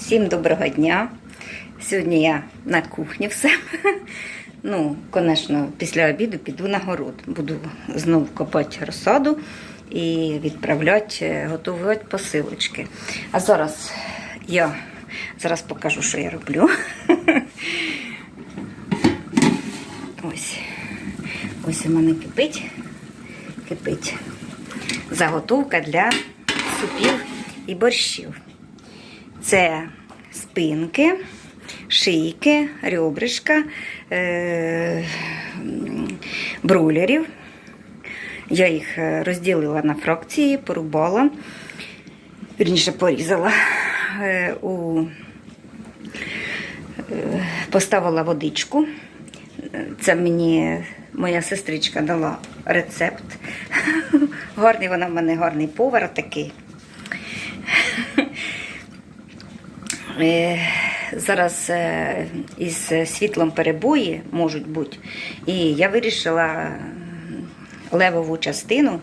Всім доброго дня. Сьогодні я на кухні все. Ну, звісно, після обіду піду на город. Буду знову копати розсаду і відправляти, е, готувати посилочки. А зараз я зараз покажу, що я роблю. Ось. Ось у мене кипить. Кипить заготовка для супів і борщів. Це спинки, шийки, ребришка, е- м. Я їх е, розділила на фракції, порубала, вірніше порізала. Е, у, поставила водичку. Це мені моя сестричка дала рецепт. Гарний вона в мене гарний повар такий. Е, Зараз е, із світлом перебої можуть бути. І я вирішила левову частину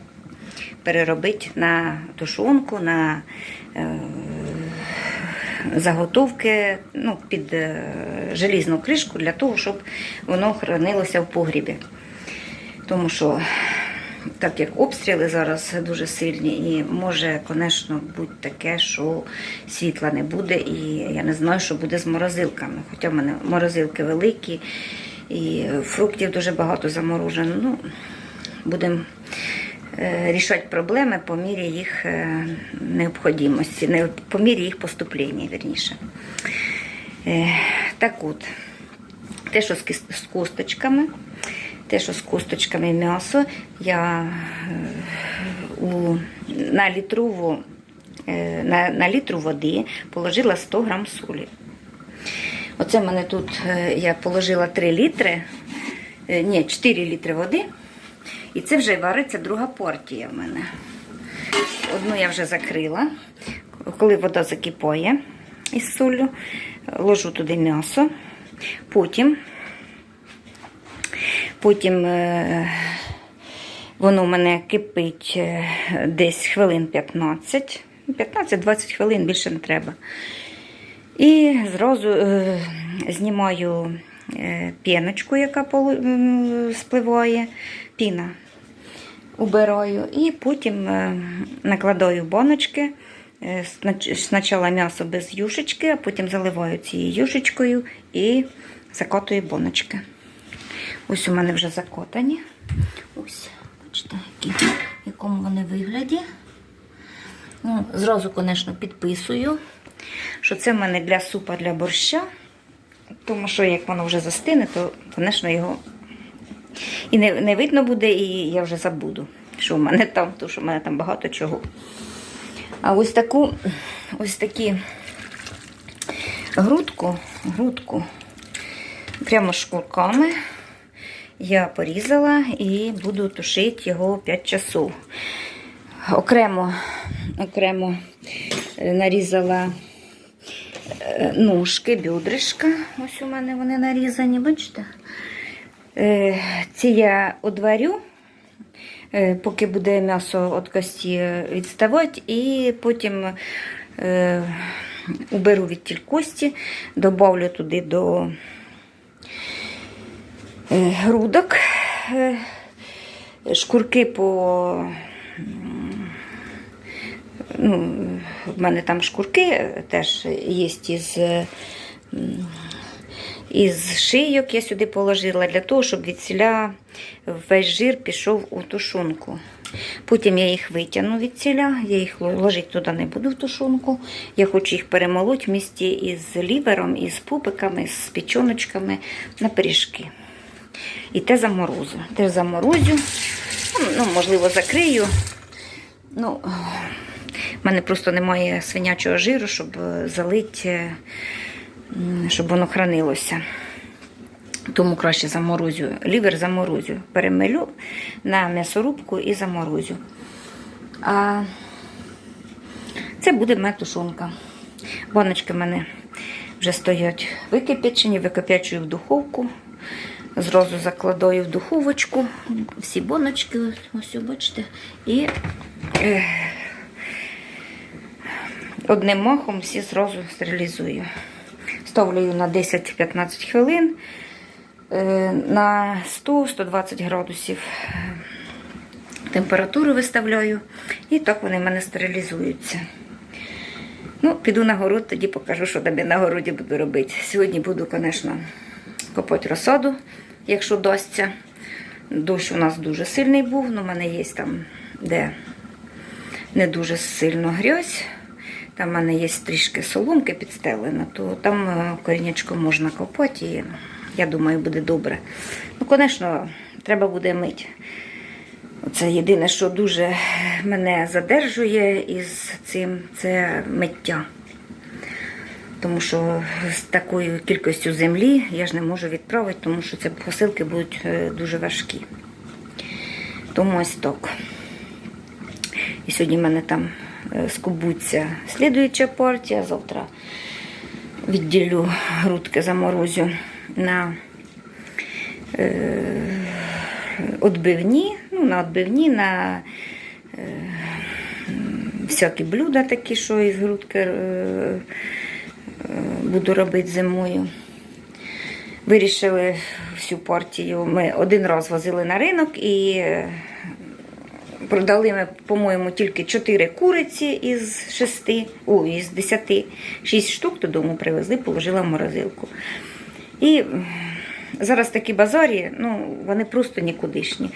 переробити на тушонку, на е, заготовки ну, під е, желізну кришку для того, щоб воно хранилося в погрібі. Тому що, так як обстріли зараз дуже сильні, і може, звісно, бути таке, що світла не буде, і я не знаю, що буде з морозилками. Хоча в мене морозилки великі, і фруктів дуже багато заморожено. Ну, будемо е, рішати проблеми по мірі їх е, необхідності, не- по мірі їх поступлення, вірніше. Е, Так от, те, що з косточками, те, що з косточками м'ясо, я е, у, на, літрову, е, на, на літру води положила 100 грам солі. Оце в мене тут е, я положила 3 літри, ні, 4 літри води. І це вже вариться друга партія в мене. Одну я вже закрила. Коли вода закипає із солью, ложу туди м'ясо. Потім, потім е, воно в мене кипить е, десь хвилин 15. 15-20 хвилин більше не треба. І зразу е, знімаю піночку, яка спливає, піна убираю. І потім накладаю баночки. Спочатку м'ясо без юшечки, а потім заливаю цією юшечкою і закотую боночки. Ось у мене вже закотані. Ось, бачите, які, в якому вони вигляді. Ну, зразу, звісно, підписую, що це в мене для супа для борща. Тому що як воно вже застине, то, звісно, його і не, не видно буде, і я вже забуду, що в мене там, тому що в мене там багато чого. А ось таку, ось такі грудку, грудку прямо шкурками я порізала і буду тушити його 5 часов. Окремо, окремо е, нарізала е, ножки, бюдришка. Ось у мене вони нарізані, бачите? Е, Ці я одварю, поки буде м'ясо від кості відставати, і потім уберу від тіль кості, добавлю туди до грудок, е, шкурки по. Ну, в мене там шкурки теж є із е, із шийок я сюди положила для того, щоб від ціля весь жир пішов у тушонку. Потім я їх витягну від ціля, я їх ложити туди не буду в тушонку. Я хочу їх перемолоть в місті із лівером, із пупиками, з печоночками на пиріжки. І те заморозу. Теж заморозю. Ну, Ну, можливо, закрию. Ну, в мене просто немає свинячого жиру, щоб е, залити, е, щоб воно хранилося. Тому краще заморозю. Лівер заморозю. Перемелю на м'ясорубку і заморозю. А це буде мене тушонка. Баночки в мене вже стоять википячені, википячую в духовку. Зразу закладаю в духовочку всі боночки, ось бачите, і е, одним махом всі зразу стерилізую. Ставлю на 10-15 хвилин е, на 100-120 градусів температуру виставляю, і так вони в мене стерилізуються. Ну, піду на город, тоді покажу, що тобі на городі буду робити. Сьогодні буду, звісно, копати розсаду, якщо дасться. Дощ у нас дуже сильний був, але в мене є там, де не дуже сильно грязь. Там в мене є трішки соломки підстелено, то там е, корінечко можна копати і я думаю, буде добре. Ну, звісно, треба буде мити. Це єдине, що дуже мене задержує із цим, це миття. Тому що з такою кількістю землі я ж не можу відправити, тому що ці посилки будуть е, дуже важкі. Тому ось так. І сьогодні в мене там е, скубуться слідуюча партія. Завтра відділю грудки заморозю на е, отбивні, ну, на отбивні, на е, всякі блюда такі, що із грудки е, буду робити зимою. Вирішили всю партію. Ми один раз возили на ринок і е, продали ми, по-моєму, тільки 4 куриці із 6, о, із 10, 6 штук додому привезли, положила в морозилку. І зараз такі базарі, ну, вони просто нікудишні.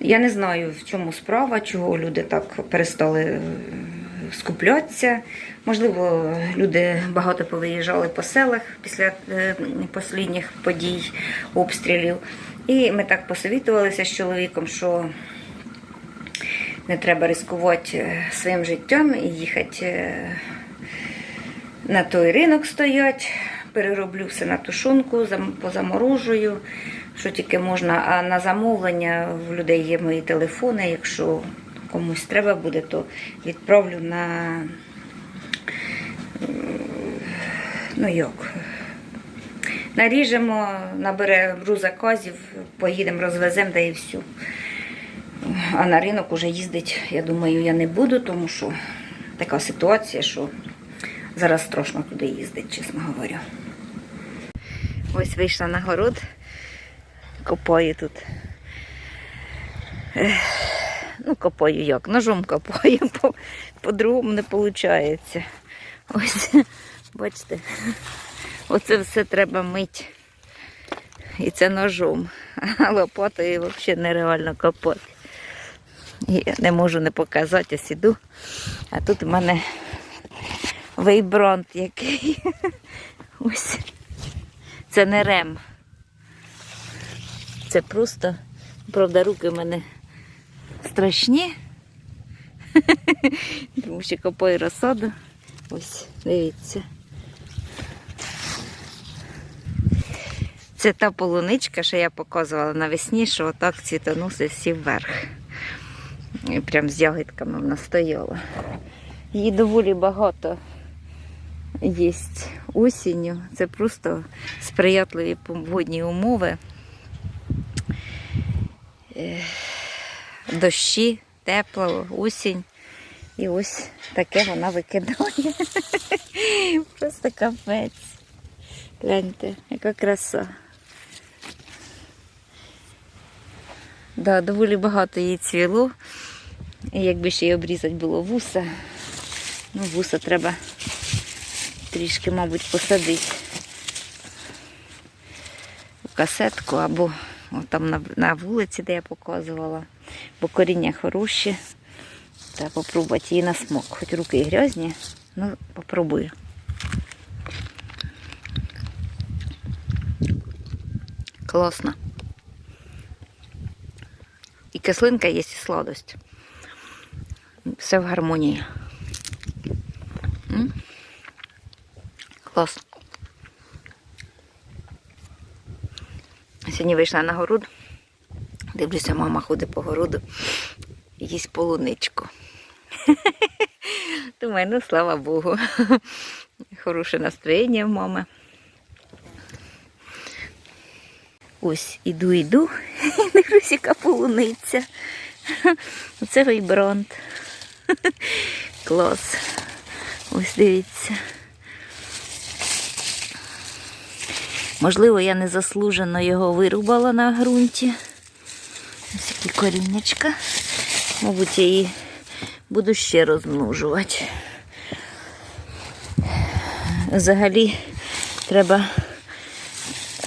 Я не знаю, в чому справа, чого люди так перестали е, скуплятися. Можливо, люди багато повиїжджали по селах після е, останніх подій, обстрілів. І ми так посовітувалися з чоловіком, що не треба ризикувати е, своїм життям і їхати е, на той ринок стоять. Перероблю все на тушонку, позаморожую, що тільки можна. А на замовлення в людей є мої телефони. Якщо комусь треба буде, то відправлю на ну як. Наріжемо, наберемо заказів, поїдемо, розвеземо, да і все. А на ринок уже їздити, я думаю, я не буду, тому що така ситуація, що зараз страшно туди їздити, чесно говорю. Ось вийшла на город, копаю тут. Ех, Ну, копаю як, ножом копаю, по- по-другому не виходить. Ось, бачите, оце все треба мити. І це ножом. А лопатою взагалі нереально копати. Я не можу не показати, ось іду. А тут у мене вейбрант який. Ось. Це не рем. Це просто, правда, руки в мене страшні. Тому що копаю розсаду. Ось, дивіться. Це та полуничка, що я показувала навесні, що отак цвітоносить всі вверх. І прям з ягідками вона стояла. Її доволі багато є осінню. Це просто сприятливі погодні умови. Дощі, тепло, осінь. І ось таке вона викидає. Просто капець. Гляньте, яка краса. Да, доволі багато її цвіло. І якби ще й обрізати було вуса, ну вуса треба трішки, мабуть, посадити в касетку або о, там на, на вулиці, де я показувала, бо коріння хороші. Треба попробувати її на смак. Хоч руки грязні, ну попробую. Класно. І кислинка є, і сладость. Все в гармонії. М? Сьогодні вийшла на город. Дивлюся, мама ходить по городу їсть полуничку. Думаю, ну слава Богу. Хороше настроєння в мами. Ось іду, іду, дивлюсь, яка полуниця. Це вейбрант. Клас. Ось дивіться. Можливо, я незаслужено його вирубала на ґрунті. Ось які коріннячка. Мабуть, я її буду ще розмножувати. Взагалі треба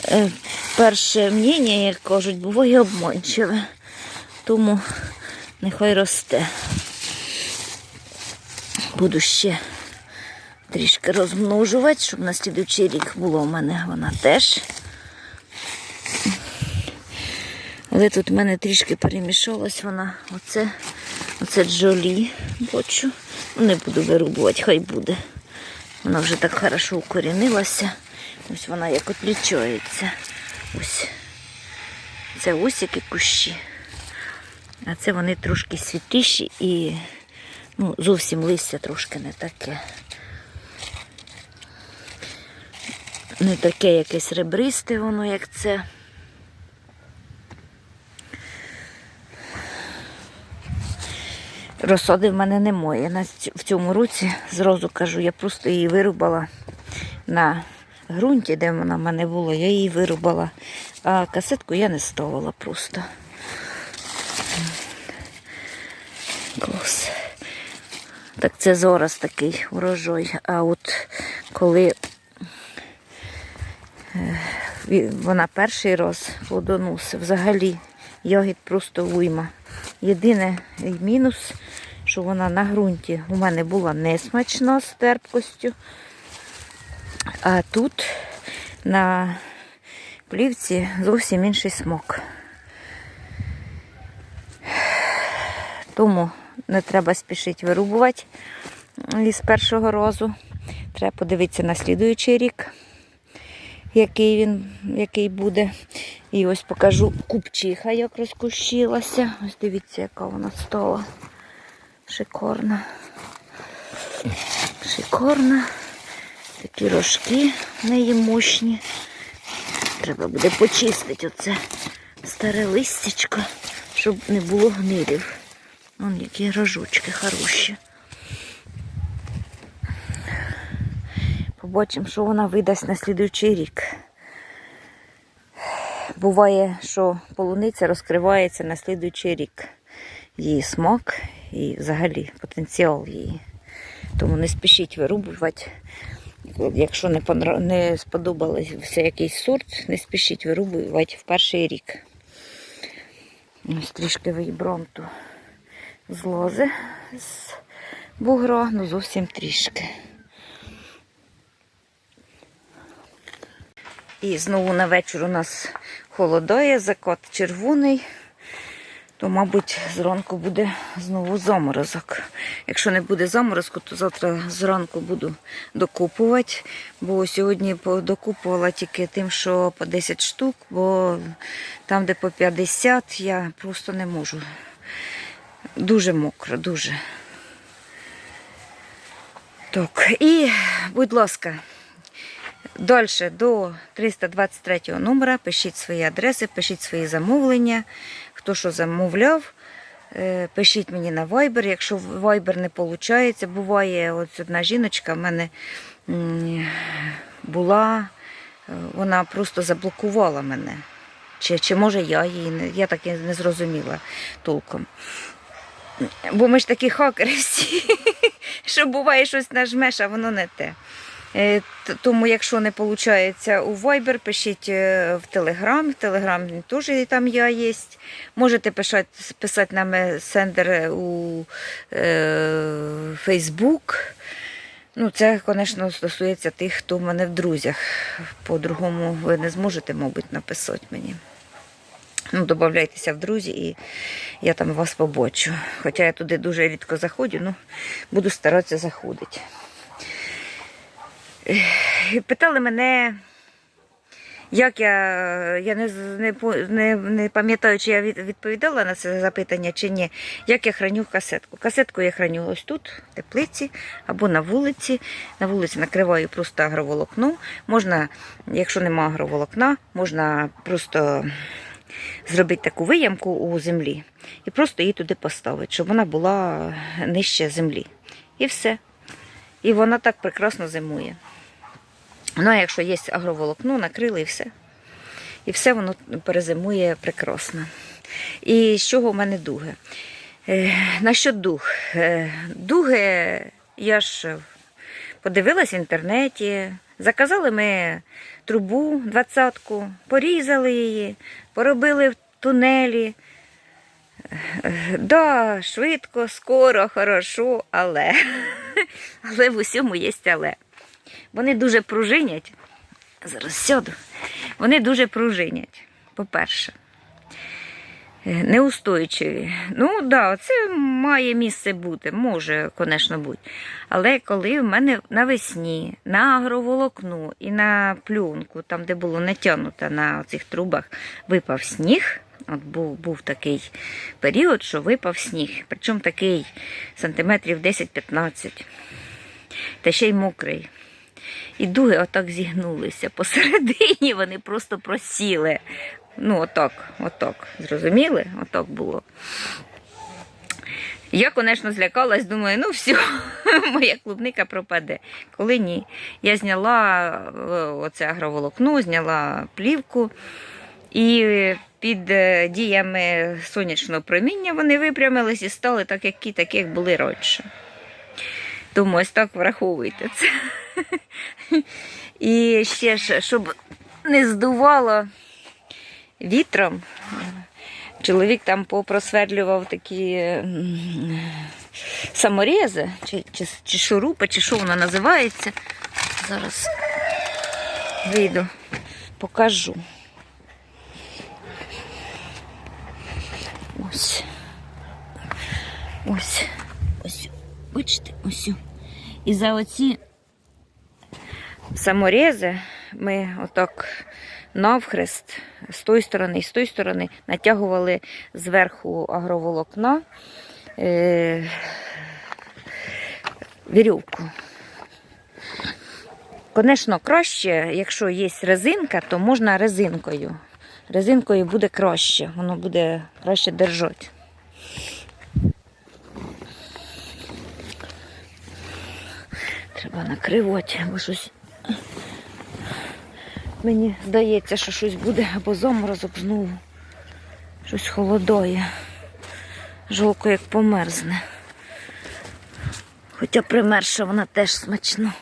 е, перше мнення, як кажуть, буває обманчиве. Тому нехай росте. Буду ще трішки розмножувати, щоб на слідуючий рік було в мене вона теж. Але тут в мене трішки перемішалась вона. Оце, оце джолі бачу. Ну, Не буду вирубувати, хай буде. Вона вже так хорошо укорінилася. Ось вона як отлічається. Ось. Це усики кущі. А це вони трошки світліші і ну, зовсім листя трошки не таке. Не таке якесь ребристе воно, як це. Розсади в мене немає. В цьому році зразу кажу, я просто її вирубала на ґрунті, де вона в мене була, я її вирубала. А касетку я не ставила просто. Клас. Так це зараз такий урожай. А от коли вона перший раз плодоносить, взагалі ягід просто уйма. Єдине мінус, що вона на ґрунті у мене була несмачна з терпкостю. А тут на плівці зовсім інший смак. Тому не треба спішити вирубувати із першого разу. Треба подивитися на слідуючий рік, який він який буде. І ось покажу купчиха, як розкущилася. Ось дивіться, яка вона стала. Шикарна. Шикарна. Такі рожки в неї мощні. Треба буде почистити оце старе листячко, щоб не було гнилів. Вон які рожочки хороші. Побачимо, що вона видасть на слідуючий рік. Буває, що полуниця розкривається на слідуючий рік. Її смак і взагалі потенціал її. Тому не спішіть вирубувати. Якщо не, не сподобався якийсь сорт, не спішіть вирубувати в перший рік. Ось трішки вейбронту злози з бугра, ну зовсім трішки. І знову на вечір у нас холодає, закот червоний, то, мабуть, зранку буде знову заморозок. Якщо не буде заморозку, то завтра зранку буду докупувати, бо сьогодні докупувала тільки тим, що по 10 штук, бо там, де по 50, я просто не можу. Дуже мокро, дуже. Так, і, будь ласка, далі до 323 номера пишіть свої адреси, пишіть свої замовлення. Хто що замовляв, е, пишіть мені на Viber. Якщо Viber не виходить, буває, ось одна жіночка в мене була, е, вона просто заблокувала мене. Чи, чи може я її, я так і не зрозуміла толком. Бо ми ж такі хакери всі, що буває щось нажмеш, а воно не те. Е, Тому, якщо не виходить у Viber, пишіть е, в Telegram. В Telegram теж там я є. Можете писати, писати на месендер у е, Facebook. Ну, це, звісно, стосується тих, хто в мене в друзях. По-другому ви не зможете, мабуть, написати мені. Ну, додавайтеся в друзі і я там вас побачу. Хоча я туди дуже рідко заходжу, ну буду старатися заходити. Питали мене, як я, я не, не, не, пам'ятаю, чи я відповідала на це запитання, чи ні, як я храню касетку. Касетку я храню ось тут, в теплиці або на вулиці. На вулиці накриваю просто агроволокно. Можна, якщо нема агроволокна, можна просто зробити таку виямку у землі і просто її туди поставити, щоб вона була нижче землі. І все. І вона так прекрасно зимує. Ну, а якщо є агроволокно, накрили і все. І все воно перезимує прекрасно. І з чого в мене дуги? Е, насчет дуг. Е, дуги, я ж подивилась в інтернеті. Заказали ми трубу двадцятку, порізали її, поробили в тунелі. Е, Да, швидко, скоро, хорошо, але, але в усьому є але. Вони дуже пружинять. Зараз сяду. Вони дуже пружинять, по-перше. Е, Неустойчиві. Ну, да, це має місце бути, може, звісно, бути. Але коли в мене навесні на агроволокну і на плюнку, там, де було натягнуто на цих трубах, випав сніг. От був, був такий період, що випав сніг. Причому такий сантиметрів 10-15. Та ще й мокрий. І дуги отак зігнулися. Посередині вони просто просіли. Ну, отак, отак. Зрозуміли? Отак було. Я, звісно, злякалась, думаю, ну все, моя клубника пропаде. Коли ні. Я зняла е, оце агроволокно, зняла плівку, і під е, діями сонячного проміння вони випрямились і стали так, які таких були раніше. Тому ось так враховуйте це. І ще ж, щоб не здувало вітром, чоловік там попросвердлював такі саморези, чи, чи, чи шурупи, чи що воно називається. Зараз вийду, покажу. Ось. Ось. Ось. Бачите, ось. І за оці саморези ми отак навхрест з тої сторони і з тої сторони натягували зверху агроволокна е, вірьовку. Звісно, краще, якщо є резинка, то можна резинкою. Резинкою буде краще, воно буде краще держати. Треба накривати, бо щось. Мені здається, що щось буде або заморозок знову. Щось холодає. Жолко як померзне. Хоча примерша вона теж смачна.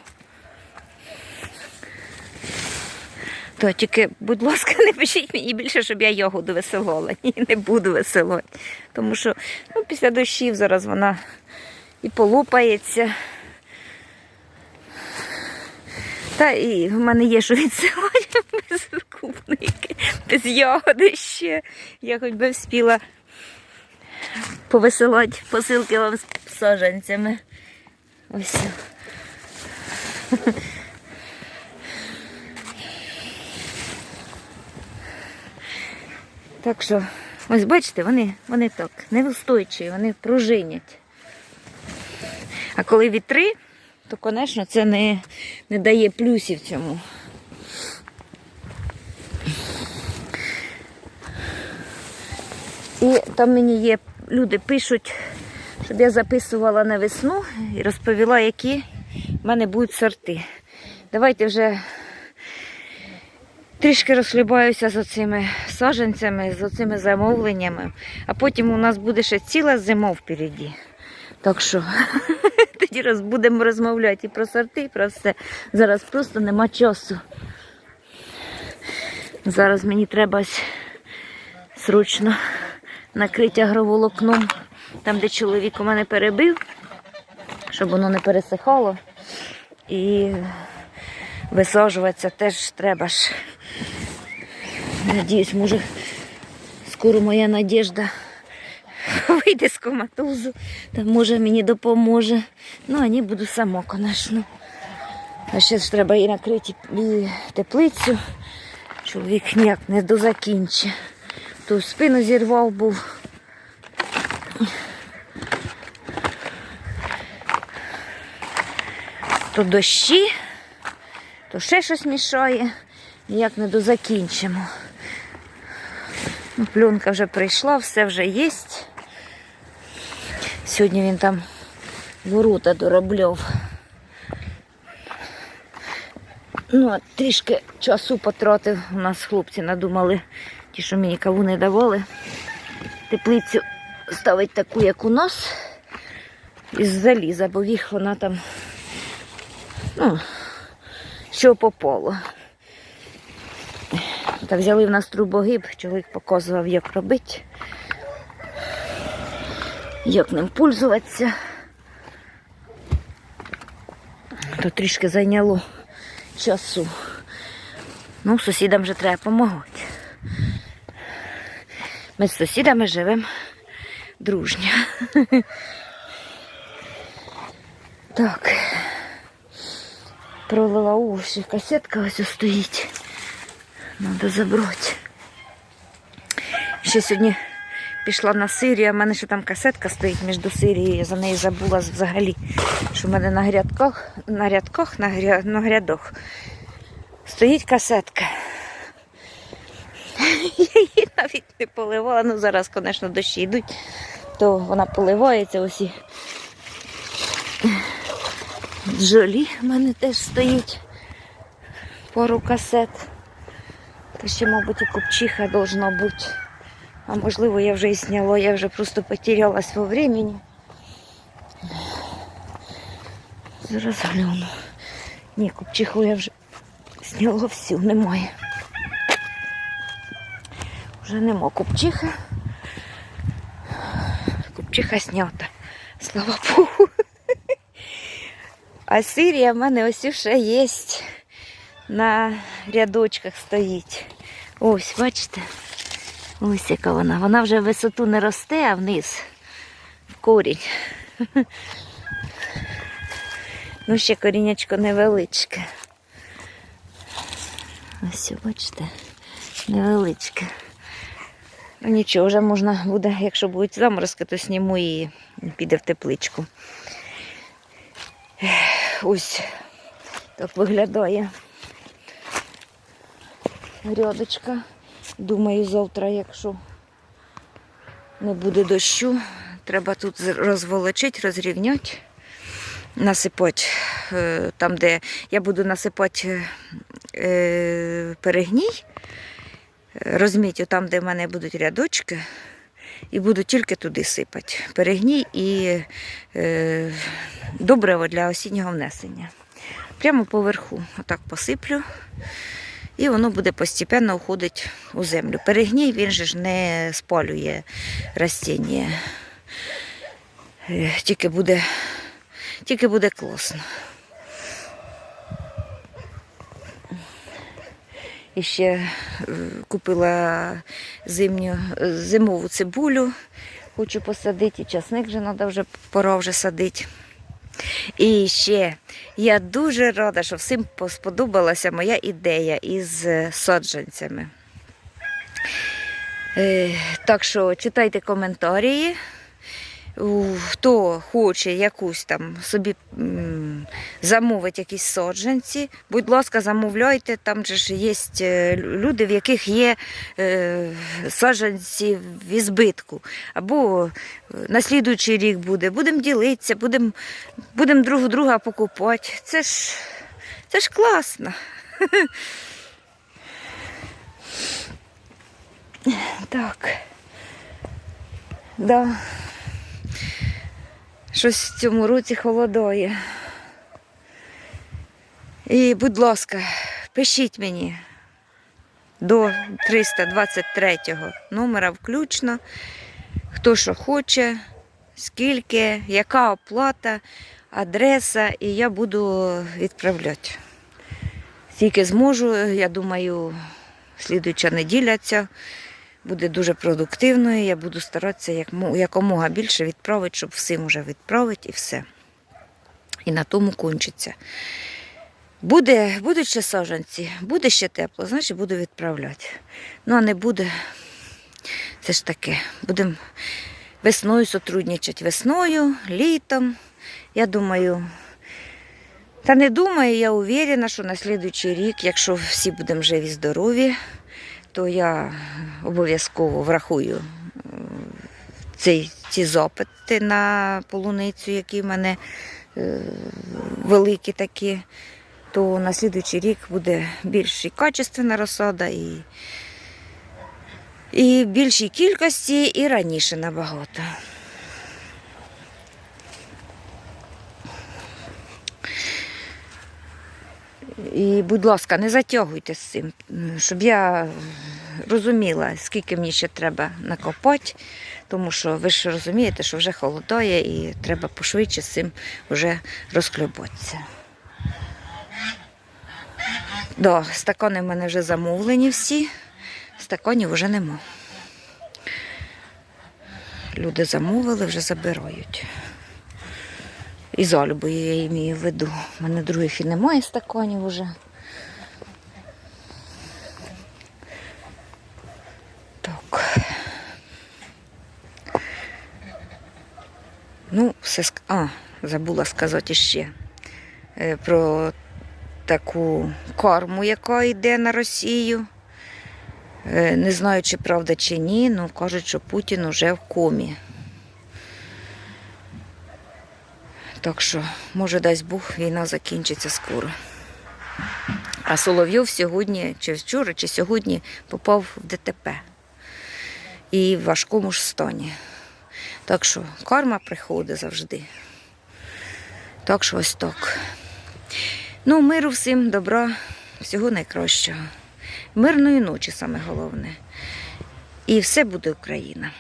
То тільки, будь ласка, не пишіть мені більше, щоб я ягоду веселола. Ні, не буду веселати. Тому що ну, після дощів зараз вона і полупається. Та і в мене є що відсилати без клубники, без ягоди ще. Я хоч би вспіла повисилати посилки вам з саджанцями. Ось. Так що, ось бачите, вони, вони так невустойчиві, вони пружинять. А коли вітри, то, звісно, це не, не дає плюсів цьому. І там мені є, люди пишуть, щоб я записувала на весну і розповіла, які в мене будуть сорти. Давайте вже трішки розхлібаюся з оцими саджанцями, з оцими замовленнями, а потім у нас буде ще ціла зима впереді. Так що тоді роз, будемо розмовляти і про сорти, і про все. Зараз просто нема часу. Зараз мені треба срочно накрити агроволокном, там, де чоловік у мене перебив, щоб воно не пересихало. І висаджуватися теж треба ж. Надіюсь, може, скоро моя надіжда вийде з коматозу, та може мені допоможе. Ну, а ні, буду сама, звісно. А ще ж треба і накрити і теплицю. Чоловік ніяк не дозакінчить. То спину зірвав був. То дощі, то ще щось мішає, ніяк не дозакінчимо. Пленка вже прийшла, все вже є. Сьогодні він там ворота доробляв. Ну, от трішки часу потратив. У нас хлопці надумали, ті, що мені каву не давали. Теплицю ставить таку, як у нас, із заліза, бо їх вона там, ну, що попало. Та взяли в нас трубогиб, чоловік показував, як робити, як ним пользуватися. То трішки зайняло часу. Ну, сусідам вже треба допомагати. Ми з сусідами живемо дружньо. Так. Пролила уші. Касетка ось стоїть. Надо забрати. Ще сьогодні пішла на Сирію, в мене ще там касетка стоїть між Сирією, я за неї забула взагалі, що в мене на грядках, на рядках, на, гря, на грядах стоїть касетка. Я її навіть не поливала. Ну зараз, звісно, дощі йдуть, то вона поливається усі. Жолі в мене теж стоїть. Пару касет. Та ще, мабуть, і купчиха должна бути. А можливо, я вже і сняла, я вже просто потерялась во времени. Зараз гляну. Ні, купчиху я вже сняла всю, немає. Вже нема купчихи. Купчиха снята. Слава Богу. А Сирія в мене ось ще є. На рядочках стоїть. Ось, бачите? Ось яка вона. Вона вже в висоту не росте, а вниз в корінь. Ну, ще корінячко невеличке. Ось, бачите, невеличке. Ну нічого, вже можна буде, якщо будуть заморозки, то сніму і піде в тепличку. Ось так виглядає грядочка. Думаю, завтра, якщо не буде дощу, треба тут розволочити, розрівняти, насипати е, там, де я буду насипати е, перегній, розмітю там, де в мене будуть рядочки, і буду тільки туди сипати. Перегній і е, добриво для осіннього внесення. Прямо поверху, отак посиплю. І воно буде постійно уходити у землю. Перегній він же ж не спалює растіння. Е, Тільки буде, тільки буде класно. І ще е, купила зимню, зимову цибулю, хочу посадити, і часник вже треба вже пора вже садити. І ще я дуже рада, що всім сподобалася моя ідея із е, саджанцями. Е, Так що читайте коментарі. Хто хоче якусь там собі замовити якісь саджанці, будь ласка, замовляйте. Там же ж є е, люди, в яких є е, саджанці в ізбитку. Або е, на слідуючий рік буде. Будемо ділитися, будемо будем друг друга покупати. Це ж, це ж класно. Так. Да. Щось в цьому році холодає. І, будь ласка, пишіть мені до 323 номера включно, хто що хоче, скільки, яка оплата, адреса, і я буду відправляти. Скільки зможу, я думаю, слідуюча неділя ця буде дуже продуктивною. Я буду старатися як, якомога більше відправити, щоб всім уже відправити і все. І на тому кончиться. Буде, будуть ще саджанці, буде ще тепло, значить буду відправляти. Ну, а не буде, це ж таке. Будемо весною сотрудничати. Весною, літом. Я думаю, та не думаю, я уверена, що на слідуючий рік, якщо всі будемо живі, здорові, то я обов'язково врахую цей, ці, ці запити на полуницю, які в мене е, великі такі. то на слідуючий рік буде більш і качественна розсада, і, і більшій кількості, і раніше набагато. І, будь ласка, не затягуйте з цим, щоб я розуміла, скільки мені ще треба накопати, тому що ви ж розумієте, що вже холодає і треба пошвидше з цим вже розклюботися. Да, стакани в мене вже замовлені всі, стаканів вже нема. Люди замовили, вже забирають. І залюбою я її веду. У мене других і немає стаканів уже. Так. Ну, все ск... А, забула сказати ще е, про таку корму, яка йде на Росію. Е, Не знаю, чи правда, чи ні, але кажуть, що Путін уже в комі. Так що, може, дасть Бог, війна закінчиться скоро. А Соловйов сьогодні, чи вчора, чи сьогодні попав в ДТП. І в важкому ж стані. Так що карма приходить завжди. Так що ось так. Ну, миру всім, добра, всього найкращого. Мирної ночі саме головне. І все буде Україна.